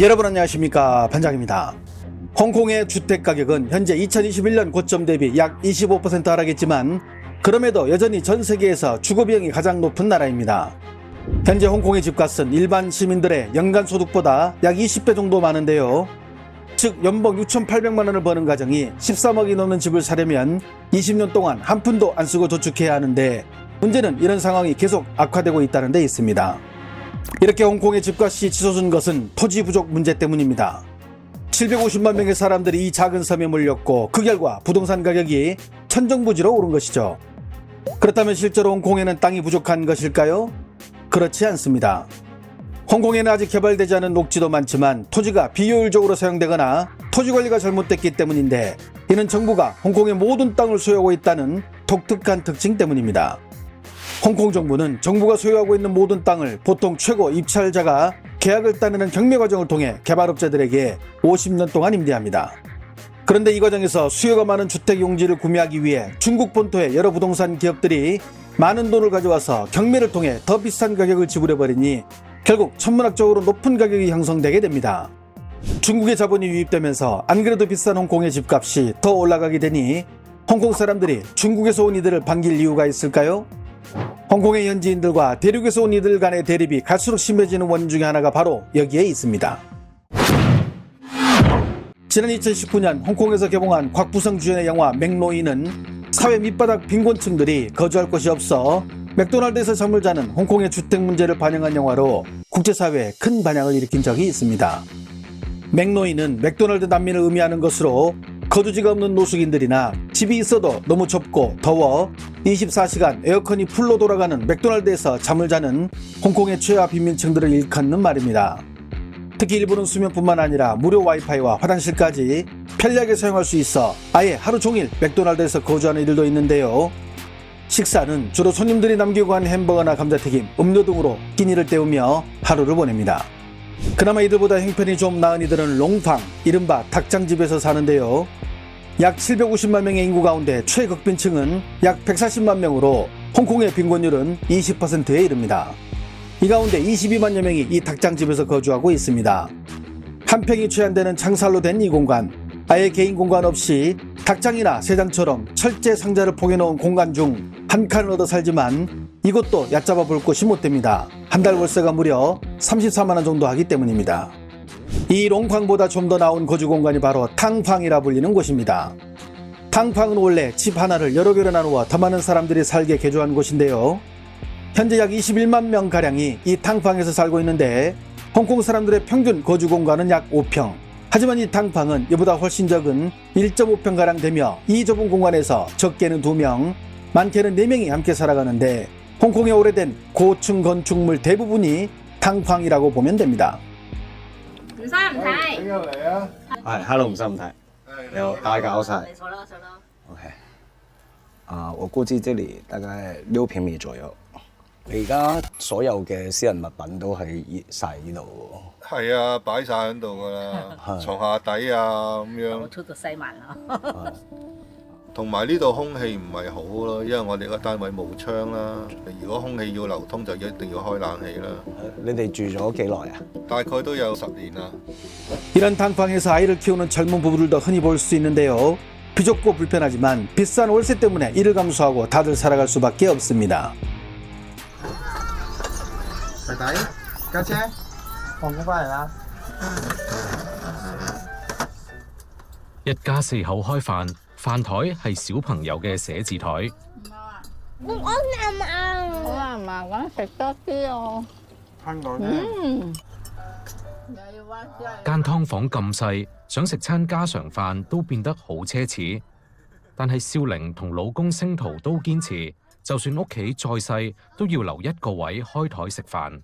여러분 안녕하십니까 반장입니다. 홍콩의 주택 가격은 현재 2021년 고점 대비 약 25% 하락했지만 그럼에도 여전히 전 세계에서 주거 비용이 가장 높은 나라입니다. 현재 홍콩의 집값은 일반 시민들의 연간 소득보다 약 20배 정도 많은데요. 즉 연봉 6,800만 원을 버는 가정이 13억이 넘는 집을 사려면 20년 동안 한 푼도 안 쓰고 저축해야 하는데 문제는 이런 상황이 계속 악화되고 있다는 데 있습니다. 이렇게 홍콩의 집값이 치솟은 것은 토지 부족 문제 때문입니다. 750만 명의 사람들이 이 작은 섬에 몰렸고 그 결과 부동산 가격이 천정부지로 오른 것이죠. 그렇다면 실제로 홍콩에는 땅이 부족한 것일까요? 그렇지 않습니다. 홍콩에는 아직 개발되지 않은 녹지도 많지만 토지가 비효율적으로 사용되거나 토지 관리가 잘못됐기 때문인데 이는 정부가 홍콩의 모든 땅을 소유하고 있다는 독특한 특징 때문입니다. 홍콩 정부는 정부가 소유하고 있는 모든 땅을 보통 최고 입찰자가 계약을 따내는 경매 과정을 통해 개발업자들에게 50년 동안 임대합니다. 그런데 이 과정에서 수요가 많은 주택 용지를 구매하기 위해 중국 본토의 여러 부동산 기업들이 많은 돈을 가져와서 경매를 통해 더 비싼 가격을 지불해 버리니 결국 천문학적으로 높은 가격이 형성되게 됩니다. 중국의 자본이 유입되면서 안 그래도 비싼 홍콩의 집값이 더 올라가게 되니 홍콩 사람들이 중국에서 온 이들을 반길 이유가 있을까요? 홍콩의 현지인들과 대륙에서 온 이들 간의 대립이 갈수록 심해지는 원인 중에 하나가 바로 여기에 있습니다. 지난 2019년 홍콩에서 개봉한 곽부성 주연의 영화 맥노이는 사회 밑바닥 빈곤층들이 거주할 곳이 없어 맥도날드에서 잠을 자는 홍콩의 주택 문제를 반영한 영화로 국제사회에 큰 반향을 일으킨 적이 있습니다. 맥노이는 맥도날드 난민을 의미하는 것으로 거주지가 없는 노숙인들이나 집이 있어도 너무 좁고 더워 24시간 에어컨이 풀로 돌아가는 맥도날드에서 잠을 자는 홍콩의 최하 빈민층들을 일컫는 말입니다. 특히 일부는 수면뿐만 아니라 무료 와이파이와 화장실까지 편리하게 사용할 수 있어 아예 하루 종일 맥도날드에서 거주하는 이들도 있는데요. 식사는 주로 손님들이 남기고 간 햄버거나 감자튀김, 음료 등으로 끼니를 때우며 하루를 보냅니다. 그나마 이들보다 형편이 좀 나은 이들은 롱팡, 이른바 닭장집에서 사는데요. 약 750만 명의 인구 가운데 최극빈층은 약 140만 명으로 홍콩의 빈곤율은 20%에 이릅니다. 이 가운데 22만여 명이 이 닭장집에서 거주하고 있습니다. 한 평이 채안 되는 창살로 된 이 공간, 아예 개인 공간 없이 닭장이나 새장처럼 철제 상자를 포개놓은 공간 중 한 칸을 얻어 살지만 이것도 얕잡아 볼 곳이 못 됩니다. 한 달 월세가 무려 34만 원 정도 하기 때문입니다. 이 롱팡보다 좀 더 나은 거주 공간이 바로 탕팡이라 불리는 곳입니다. 탕팡은 원래 집 하나를 여러 개로 나누어 더 많은 사람들이 살게 개조한 곳인데요. 현재 약 21만 명 가량이 이 탕팡에서 살고 있는데 홍콩 사람들의 평균 거주 공간은 약 5평. 하지만 이 탕팡은 이보다 훨씬 적은 1.5평 가량 되며 이 좁은 공간에서 적게는 2명, 많게는 4명이 함께 살아가는데 홍콩의 오래된 고층 건축물 대부분이 탕팡이라고 보면 됩니다. 唔使唔睇，嚟啊？係，hello 唔使唔睇，有大搞晒。你。坐啦坐啦。OK，啊，我估计这里大概六平米左右。你而家所有嘅私人物品都喺晒呢度。係啊，擺晒喺度噶啦，床下底啊咁樣，我出到西環啦，同埋呢度空氣唔係好咯，因為我哋個單位冇窗啦。如果空氣要流通，就一定要開冷氣啦。喎。你哋住咗幾耐啊？大概都有十年啦。 이런 탕팡에서 아이를 키우는 젊은 부부들도 흔히 볼 수 있는데요. 비좁고 불편하지만 비싼 월세 때문에 이를 감수하고 다들 살아갈 수밖에 없습니다. 弟弟，家姐，放工翻嚟啦。一家四口開飯， 飯台係小朋友嘅寫字台。我我難啊！好難啊！咁食多啲哦。嗯，間湯房咁細，想食餐家常飯都變得好奢侈。但係少玲同老公星圖都堅持，就算屋企再細，都要留一個位開台食飯。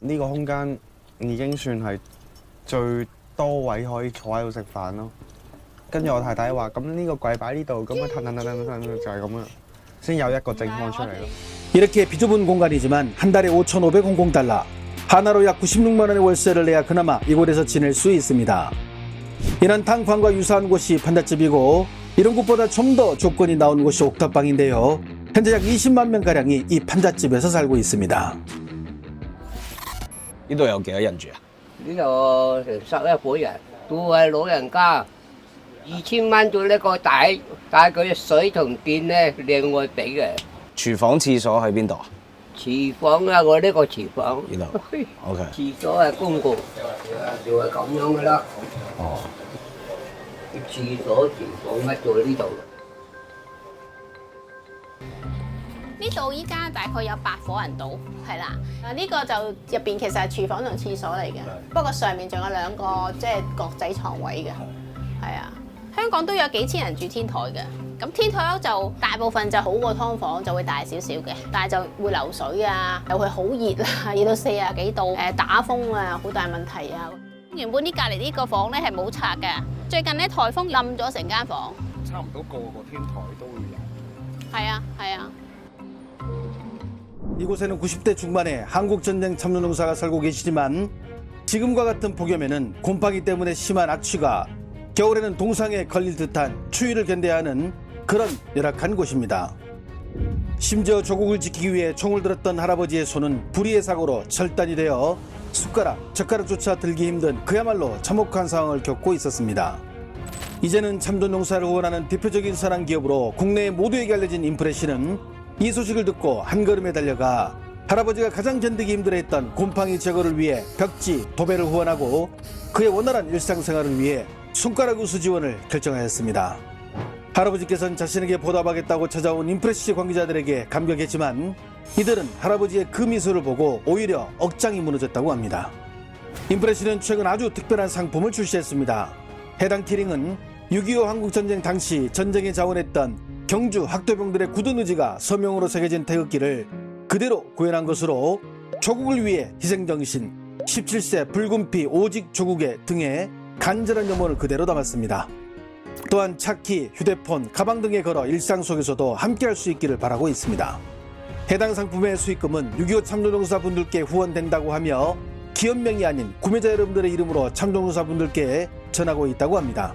呢個空間已經算係最多位可以坐喺度食飯咯。跟住我太太話：咁呢個櫃擺呢度，咁啊騰騰騰騰騰就係咁樣，先有一個正方出嚟咯。 이렇게 비좁은 공간이지만 한 달에 5,500 홍콩달러, 하나로 약 96만 원의 월세를 내야 그나마 이곳에서 지낼 수 있습니다. 이런 탕팡과 유사한 곳이 판잣집이고 이런 곳보다 좀 더 조건이 나온 곳이 옥탑방인데요. 현재 약 20만 명 가량이 이 판잣집에서 살고 있습니다.呢度有幾多人住啊？ 呢度成十一伙人，都係老人家， 二千蚊做呢個底，但係佢水同電咧另外俾嘅。廚房、廁所喺邊度啊？廚房啊，我呢個廚房，呢度。OK。廁所係公共，就係咁樣噶啦。哦。廁所、廚房乜做呢度？呢度依家大概有八伙人到，係啦。啊，呢個就入邊其實係廚房同廁所嚟嘅，不過上面仲有兩個即係角仔床位嘅，係啊。香港都有幾千人住天台嘅，咁天台屋就大部分就好過劏房，就會大少少嘅，但係就會流水啊，又會好熱啊，熱到四十幾度，誒打風啊，好大問題啊。原本呢隔離呢個房咧係冇拆嘅，最近咧颱風冧咗成間房。差唔多個個天台都會有。係啊，係啊。 이곳에는 90대 중반의 한국전쟁 참전용사가 살고 계시지만 지금과 같은 폭염에는 곰팡이 때문에 심한 악취가 겨울에는 동상에 걸릴 듯한 추위를 견뎌야 하는 그런 열악한 곳입니다. 심지어 조국을 지키기 위해 총을 들었던 할아버지의 손은 불의의 사고로 절단이 되어 숟가락, 젓가락조차 들기 힘든 그야말로 참혹한 상황을 겪고 있었습니다. 이제는 참전용사를 후원하는 대표적인 선한기업으로 국내 모두에게 알려진 인프레시는 이 소식을 듣고 한 걸음에 달려가 할아버지가 가장 견디기 힘들어했던 곰팡이 제거를 위해 벽지, 도배를 후원하고 그의 원활한 일상생활을 위해 손가락 우수 지원을 결정하였습니다. 할아버지께서는 자신에게 보답하겠다고 찾아온 인프레시 관계자들에게 감격했지만 이들은 할아버지의 그 미소를 보고 오히려 억장이 무너졌다고 합니다. 인프레시는 최근 아주 특별한 상품을 출시했습니다. 해당 키링은 6.25 한국전쟁 당시 전쟁에 자원했던 경주 학도병들의 굳은 의지가 서명으로 새겨진 태극기를 그대로 구현한 것으로 조국을 위해 희생정신 17세 붉은 피 오직 조국의 등에 간절한 염원을 그대로 담았습니다. 또한 차키, 휴대폰, 가방 등에 걸어 일상 속에서도 함께할 수 있기를 바라고 있습니다. 해당 상품의 수익금은 6.25 참전용사 분들께 후원된다고 하며 기업명이 아닌 구매자 여러분들의 이름으로 참전용사 분들께 전하고 있다고 합니다.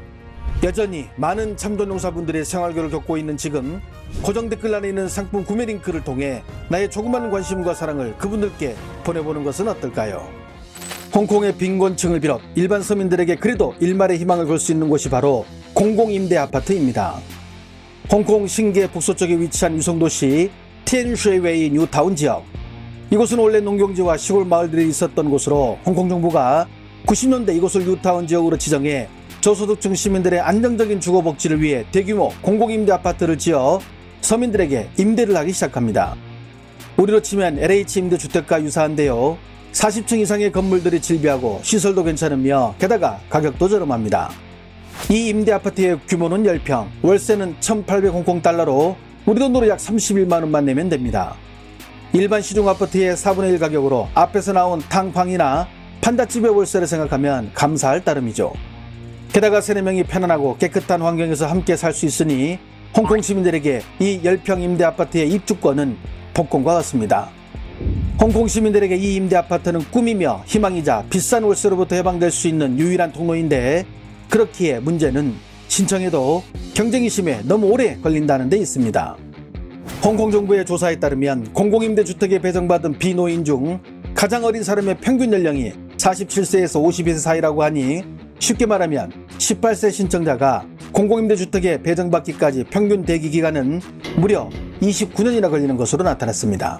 여전히 많은 참전용사분들의 생활고를 겪고 있는 지금 고정 댓글란에 있는 상품 구매 링크를 통해 나의 조그마한 관심과 사랑을 그분들께 보내보는 것은 어떨까요? 홍콩의 빈곤층을 비롯 일반 서민들에게 그래도 일말의 희망을 걸수 있는 곳이 바로 공공임대 아파트입니다. 홍콩 신계 북서쪽에 위치한 유성도시 티엔쉐웨이 뉴타운 지역 이곳은 원래 농경지와 시골 마을들이 있었던 곳으로 홍콩 정부가 90년대 이곳을 뉴타운 지역으로 지정해 저소득층 시민들의 안정적인 주거 복지를 위해 대규모 공공임대 아파트를 지어 서민들에게 임대를 하기 시작합니다. 우리로 치면 LH 임대 주택과 유사한데요. 40층 이상의 건물들이 질비하고 시설도 괜찮으며 게다가 가격도 저렴합니다. 이 임대 아파트의 규모는 10평, 월세는 1,800 홍콩 달러로 우리 돈으로 약 31만 원만 내면 됩니다. 일반 시중 아파트의 4분의 1 가격으로 앞에서 나온 탕팡이나 판다집의 월세를 생각하면 감사할 따름이죠. 게다가 세네 명이 편안하고 깨끗한 환경에서 함께 살 수 있으니 홍콩 시민들에게 이 10평 임대 아파트의 입주권은 복권과 같습니다. 홍콩 시민들에게 이 임대 아파트는 꿈이며 희망이자 비싼 월세로부터 해방될 수 있는 유일한 통로인데 그렇기에 문제는 신청해도 경쟁이 심해 너무 오래 걸린다는 데 있습니다. 홍콩 정부의 조사에 따르면 공공임대주택에 배정받은 비노인 중 가장 어린 사람의 평균 연령이 47세에서 52세 사이라고 하니 쉽게 말하면 18세 신청자가 공공임대주택에 배정받기까지 평균 대기 기간은 무려 29년이나 걸리는 것으로 나타났습니다.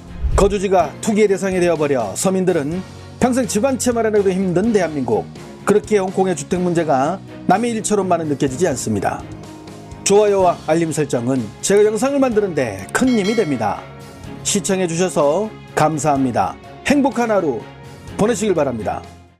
거주지가 투기의 대상이 되어버려 서민들은 평생 집 한 채 마련하기도 힘든 대한민국. 그렇기에 홍콩의 주택 문제가 남의 일처럼만은 느껴지지 않습니다. 좋아요와 알림 설정은 제가 영상을 만드는데 큰 힘이 됩니다. 시청해주셔서 감사합니다. 행복한 하루 보내시길 바랍니다.